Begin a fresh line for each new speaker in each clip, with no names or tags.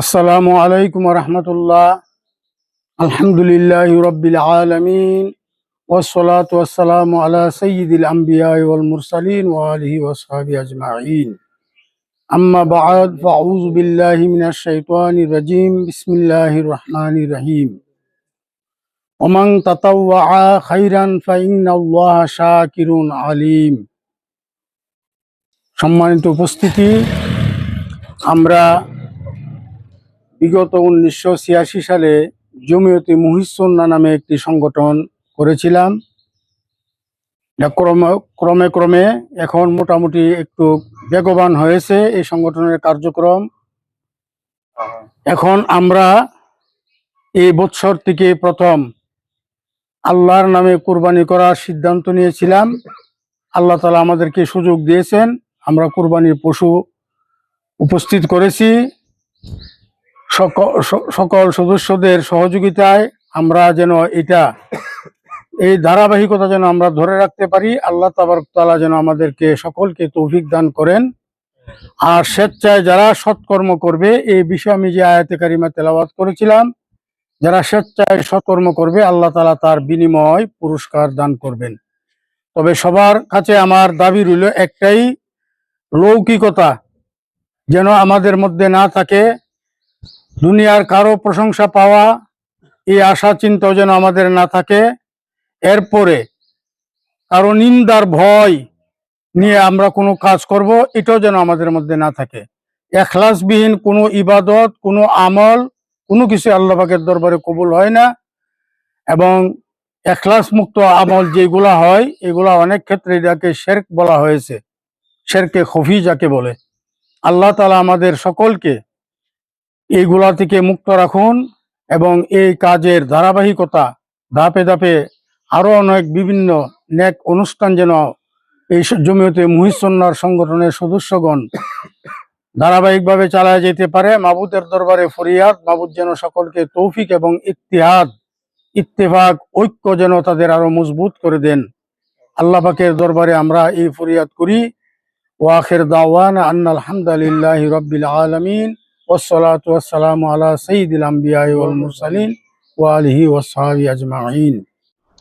আসসালামু আলাইকুম রহমতুল্লাহ। আলহামদুলিল্লাহ রব্বিল আলমিন। ওসলাত ওসালাম আলা সঈদুল আম্বিয়াল মুরসালিন ওয়ালহি ওসহাবি আজমাইন। আম্মা বাদ ফাউজ বিল্লাহি মিনাশ শাইতানির রাজিম। বিসমিল্লাহির রহমানির রহিম। ওমান তাতাওয়া খাইরান ফাইন্নাল্লাহ শাকিরুন সম্মানিত উপস্থিতি, আমরা বিগত উনিশশো ছিয়াশি সালে জমিয়তে মুহিসন্না নামে একটি সংগঠন করেছিলাম। ক্রমে ক্রমে ক্রমে এখন মোটামুটি একটু বেগবান হয়েছে এই সংগঠনের কার্যক্রম। এখন আমরা এই বৎসর থেকে প্রথম আল্লাহর নামে কুরবানি করার সিদ্ধান্ত নিয়েছিলাম। আল্লাহ তালা আমাদেরকে সুযোগ দিয়েছেন। আমরা কুরবানির পশু উপস্থিত করেছি। সকল সদস্যদের সহযোগিতায় আমরা যেন এটা, এই ধারাবাহিকতা যেন আমরা ধরে রাখতে পারি, আল্লাহ তাবারক তাআলা যেন আমাদেরকে সকলকে তৌফিক দান করেন। আর স্বেচ্ছায় যারা সৎকর্ম করবে, এই বিষয়ে আমি যে আয়াতে কারিমা তেলাওয়াত করেছিলাম, যারা স্বেচ্ছায় সৎকর্ম করবে, আল্লাহ তালা তার বিনিময় পুরস্কার দান করবেন। তবে সবার কাছে আমার দাবি রইল একটাই, লৌকিকতা যেন আমাদের মধ্যে না থাকে দুনিয়ার কারও প্রশংসা পাওয়া এই আশা চিন্তাও যেন আমাদের না থাকে। এরপরে কারও নিন্দার ভয় নিয়ে আমরা কোনো কাজ করব, এটাও যেন আমাদের মধ্যে না থাকে। এখলাসবিহীন কোনো ইবাদত, কোনো আমল, কোনো কিছু আল্লাহ পাকের দরবারে কবুল হয় না। এবং এখলাস মুক্ত আমল যেগুলা হয়, এগুলা অনেক ক্ষেত্রে এটাকে শেরক বলা হয়েছে। শেরকে খফি যাকে বলে। আল্লাহ তালা আমাদের সকলকে এইগুলা থেকে মুক্ত রাখুন এবং এই কাজের ধারাবাহিকতা ধাপে ধাপে আরও অনেক বিভিন্ন নেক অনুষ্ঠান যেন এই জমিয়তে মুহিসন্নার সংগঠনের সদস্যগণ ধারাবাহিকভাবে চালায় যেতে পারে। মাবুদের দরবারে ফরিয়াদ, মাবুদ যেন সকলকে তৌফিক এবং ইতিহাদ ইত্তেফাক, ঐক্য যেন তাদের আরও মজবুত করে দেন। আল্লাহ পাকের দরবারে আমরা এই ফরিয়াদ করি। ওয়াখের দাওয়ান আন্না আলহামদুলিল্লাহ রব্বিল আলমিন। والصلاة والسلام على سيد الأنبياء والمرسلين وآله وصحبه أجمعين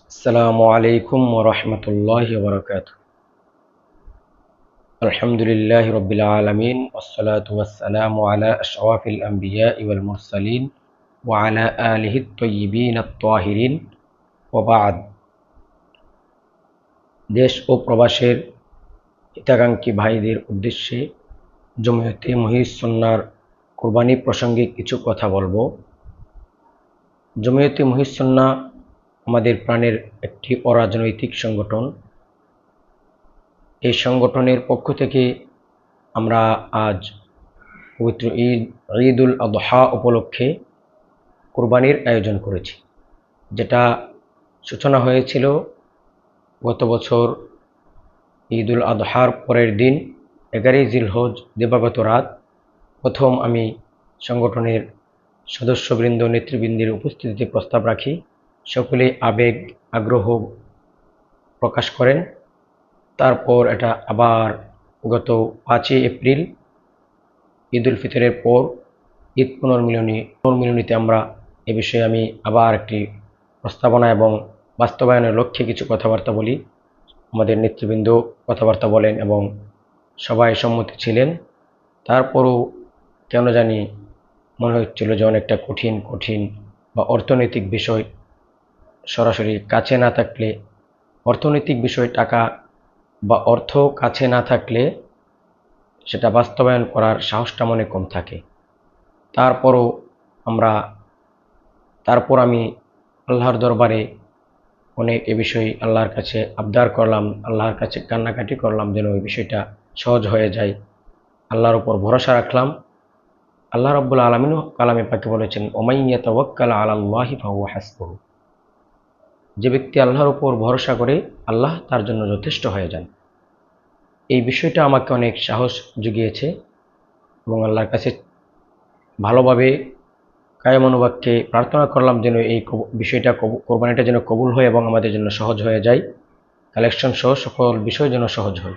السلام عليكم ورحمة الله وبركاته الحمد لله رب العالمين والصلاة والسلام على أشرف الأنبياء والمرسلين وعلى آله الطيبين الطاهرين وبعد দেশ ও প্রবাসের হিতাকাঙ্ক্ষী ভাইদের উদ্দেশ্যে জমিয়তে মহিসন্নার কোরবানি প্রসঙ্গে কিছু কথা বলব। জমিয়তে মহিসন্না আমাদের প্রাণের একটি অরাজনৈতিক সংগঠন। এই সংগঠনের পক্ষ থেকে আমরা আজ পবিত্র ঈদ, ঈদুল আদহা উপলক্ষে কোরবানির আয়োজন করেছি, যেটা সূচনা হয়েছিল গত বছর ঈদুল আদহার পরের দিন, এগারোই জিলহজ দিবাগত রাত। প্রথম আমি সংগঠনের সদস্যবৃন্দ নেতৃবৃন্দের উপস্থিতিতে প্রস্তাব রাখি। সকলে আবেগ, আগ্রহ প্রকাশ করেন। তারপর এটা আবার গত পাঁচই এপ্রিল, ঈদ উল ফিতরের পর ঈদ পুনর্মিলনী, পুনর্মিলনীতে আমরা এ বিষয়ে আমি আবার একটি প্রস্তাবনা এবং বাস্তবায়নের লক্ষ্যে কিছু কথাবার্তা বলি। আমাদের নেতৃবৃন্দ কথাবার্তা বলেন এবং সবাই সম্মতি ছিলেন। তারপরও কেন জানি মনে হচ্ছিল যে অনেকটা কঠিন কঠিন বা অর্থনৈতিক বিষয়। সরাসরি কাছে না থাকলে, অর্থনৈতিক বিষয় টাকা বা অর্থ কাছে না থাকলে সেটা বাস্তবায়ন করার সাহসটা মনে কম থাকে। তারপরও আমরা, তারপর আমি আল্লাহর দরবারে অনেক এ বিষয়ে আল্লাহর কাছে আবদার করলাম, আল্লাহর কাছে কান্নাকাটি করলাম যেন ওই বিষয়টা সহজ হয়ে যায়। আল্লাহর উপর ভরসা রাখলাম। আল্লাহ রব্বুল আলমিনও কালামে পাকে বলেছেন ওমাইয়া তওয়াক্কাল আলাল্লাহি ফাহুয়া হাসবুহু যে ব্যক্তি আল্লাহর উপর ভরসা করে আল্লাহ তার জন্য যথেষ্ট হয়ে যান। এই বিষয়টা আমাকে অনেক সাহস জুগিয়েছে এবং আল্লাহর কাছে ভালোভাবে কায়ম অনুবাককে প্রার্থনা করলাম যেন এই বিষয়টা কোরবানিটা যেন কবুল হয় এবং আমাদের জন্য সহজ হয়ে যায়। কালেকশন সহ সকল বিষয় যেন সহজ হয়।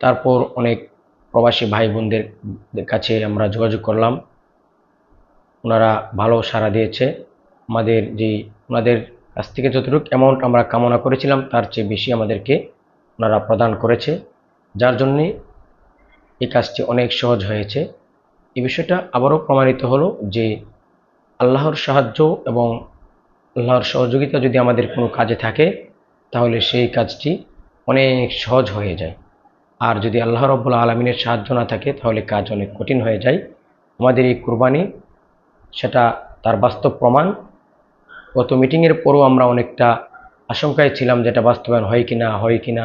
তারপর অনেক প্রবাসী ভাই বোনদের কাছে আমরা যোগাযোগ করলাম। ওনারা ভালো সাড়া দিয়েছে। আমাদের যে ওনাদের কাছ থেকে যতটুকু অ্যামাউন্ট আমরা কামনা করেছিলাম, তার চেয়ে বেশি আমাদেরকে ওনারা প্রদান করেছে। যার জন্যে এই কাজটি অনেক সহজ হয়েছে। এই বিষয়টা আবারও প্রমাণিত হলো যে আল্লাহর সাহায্য এবং আল্লাহর সহযোগিতা যদি আমাদের কোনো কাজে থাকে, তাহলে সেই কাজটি অনেক সহজ হয়ে যায়। আর যদি আল্লাহ রব্বুল আলমিনের সাহায্য না থাকে, তাহলে কাজ অনেক কঠিন হয়ে যায়। আমাদের এই কুরবানি, সেটা তার বাস্তব প্রমাণ। গত মিটিংয়ের পরও আমরা অনেকটা আশঙ্কায় ছিলাম যেটা বাস্তবায়ন হয় কি না হয় কি না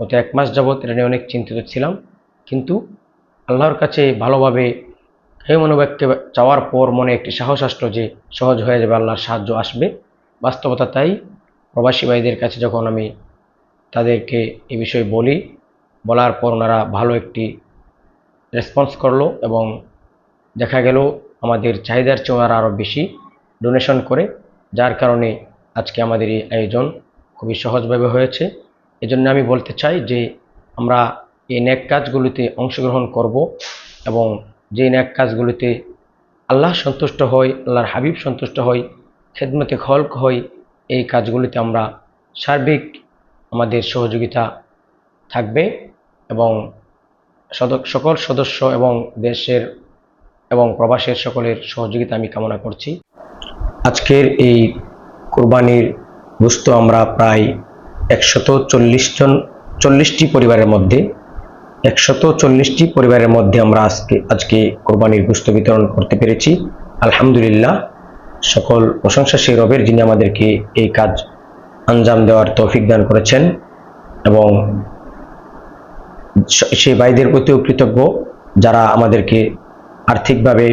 গত এক মাস যাবৎ এটা নিয়ে অনেক চিন্তিত ছিলাম। কিন্তু আল্লাহর কাছে ভালোভাবে হে মনোব্যক্তি চাওয়ার পর মনে একটি সাহস আসলো যে সহজ হয়ে যাবে, আল্লাহর সাহায্য আসবে। বাস্তবতা তাই। প্রবাসী ভাইদের কাছে যখন আমি তাদেরকে এ বিষয়ে বলি বলার পর ওনারা ভালো একটি রেসপন্স করল এবং দেখা গেল আমাদের চাহিদার চেয়ে ওনারা আরও বেশি ডোনেশন করে, যার কারণে আজকে আমাদের এই আয়োজন খুবই সহজভাবে হয়েছে। এজন্য আমি বলতে চাই যে আমরা এই ন্যাক কাজগুলিতে অংশগ্রহণ করব এবং যে ন্যাক কাজগুলিতে আল্লাহ সন্তুষ্ট হয় আল্লাহর হাবিব সন্তুষ্ট হয় খেদমতে খলক হয় এই কাজগুলিতে আমরা সার্বিক আমাদের সহযোগিতা থাকবে এবং সকল সদস্য এবং দেশের এবং প্রবাসের সকলের সহযোগিতা আমি কামনা করছি। আজকের এই কোরবানির গোস্ত আমরা প্রায় একশত চল্লিশ জন, চল্লিশটি পরিবারের মধ্যে, একশত চল্লিশটি পরিবারের মধ্যে আমরা আজকে আজকে কোরবানির গোস্ত বিতরণ করতে পেরেছি। আলহামদুলিল্লাহ, সকল প্রশংসা সেই রবের যিনি আমাদেরকে এই কাজ আঞ্জাম দেওয়ার তৌফিক দান করেছেন এবং সেই ভাইদের প্রতিও কৃতজ্ঞ, যারা আমাদেরকে আর্থিকভাবে,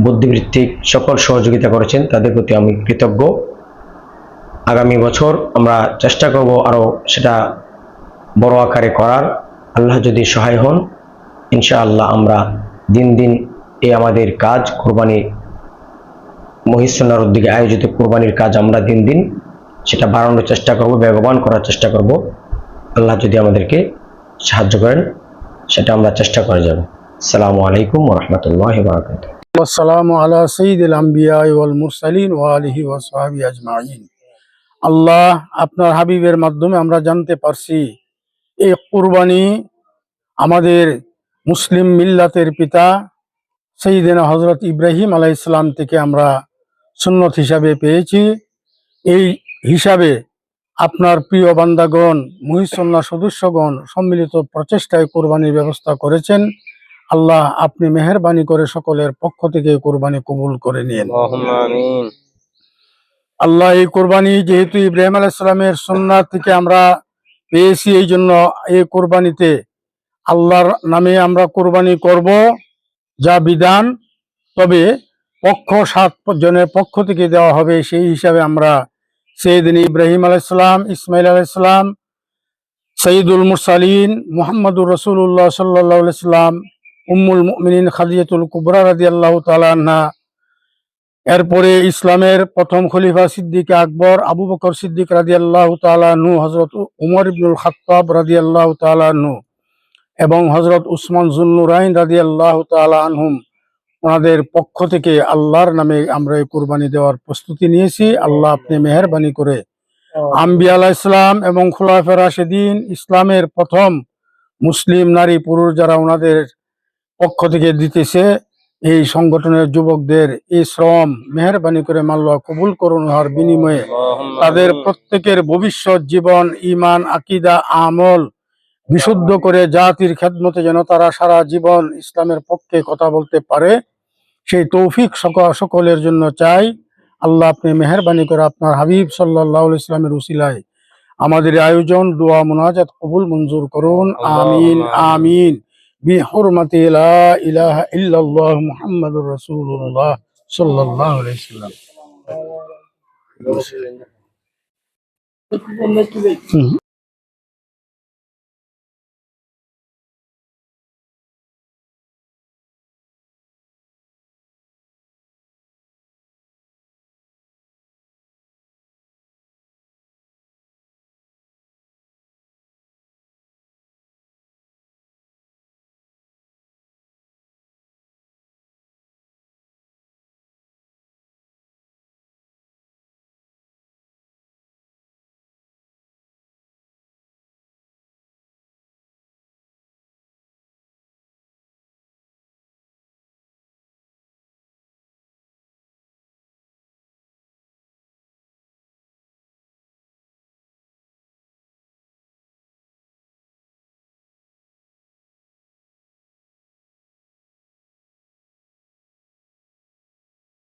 বুদ্ধিবৃত্তিক সকল সহযোগিতা করেছেন, তাদের প্রতি আমি কৃতজ্ঞ। আগামী বছর আমরা চেষ্টা করব আরও সেটা বড় আকারে করার। আল্লাহ যদি সহায় হন, ইনশাআল্লাহ আমরা দিন দিন এই আমাদের কাজ, কোরবানি মহিসনার উদ্যোগে আয়োজিত কোরবানির কাজ আমরা দিন দিন সেটা বাড়ানোর চেষ্টা করব ব্যবহার করার চেষ্টা করব। আল্লাহ যদি আমাদেরকে সাহায্য করেন, সেটা আমরা চেষ্টা করে যাব। আসসালামু আলাইকুম রহমতুল্লাহ বারকাত
আসসালামু আলা সাইয়িদুল আমবিয়া ওয়াল মুরসালিন ওয়া আলিহি ওয়া সাহবিহি আজমাইন। আল্লাহ আপনার হাবিবের মাধ্যমে আমরা জানতে পারছি, এই কুরবানি আমাদের মুসলিম মিল্লাতের পিতা সেইদিন হজরত ইব্রাহিম আলাই ইসলাম থেকে আমরা সুন্নত হিসাবে পেয়েছি। এই হিসাবে আপনার প্রিয় বান্দাগণ মহিসন্না সদস্যগণ সম্মিলিত প্রচেষ্টায় কোরবানির ব্যবস্থা করেছেন। আল্লাহ আপনি মেহরবানি করে সকলের পক্ষ থেকে কোরবানি কবুল করে নিন। আল্লাহ এই কোরবানি যেহেতু ইব্রাহিম আলাইসালামের সন্ন্যাত থেকে আমরা পেয়েছি এই জন্য এই কোরবানিতে আল্লাহর নামে আমরা কোরবানি করব যা বিধান। তবে পক্ষ সাত জনের পক্ষ থেকে দেওয়া হবে সেই হিসাবে আমরা সৈয়দিন ইব্রাহিম আলাইসালাম ইসমাইল আলাইসালাম সঈদুল মুরসালিন মোহাম্মদুর রসুল্লাহ সাল্লাহ সাল্লাম, উম্মুল মুমিনিন খাদিজাতুল কুবরা রাদি আল্লাহ তালান্না এরপরে ইসলামের প্রথম খলিফা সিদ্দিক আকবর, আবু বকর সিদ্দিক রাদি আল্লাহ তালানু হজরত উমর ইবনুল খাত্তাব রাদি আল্লাহ তালানু এবং হজরত উসমান জুন্নুরাইন রাদি আল্লাহ তালানহুম ওনাদের পক্ষ থেকে আল্লাহর নামে আমরা এই কুরবানি দেওয়ার প্রস্তুতি নিয়েছি। আল্লাহ আপনি মেহরবানি করে আম্বিয়া আলাহ ইসলাম এবং খোলাফে রাশেদিন ইসলামের প্রথম মুসলিম নারী পুরুষ যারা ওনাদের পক্ষ থেকে দিতেছে, এই সংগঠনের যুবকদের এই শ্রম মেহরবানি করে মাল্লা কবুল করুন হওয়ার বিনিময়ে। তাদের প্রত্যেকের ভবিষ্যৎ জীবন ইমান আকিদা, আমল বিশুদ্ধ করে জাতির খেদমতে যেন তারা সারা জীবন ইসলামের পক্ষে কথা বলতে পারে সেই তৌফিক সকলের জন্য চাই। আল্লাহ আপনি মেহরবানি করে আপনার হাবিব সাল্লাহ ইসলামের উসিলায় আমাদের আয়োজন দোয়া মোনাজাত কবুল মঞ্জুর করুন। আমিন আমিন।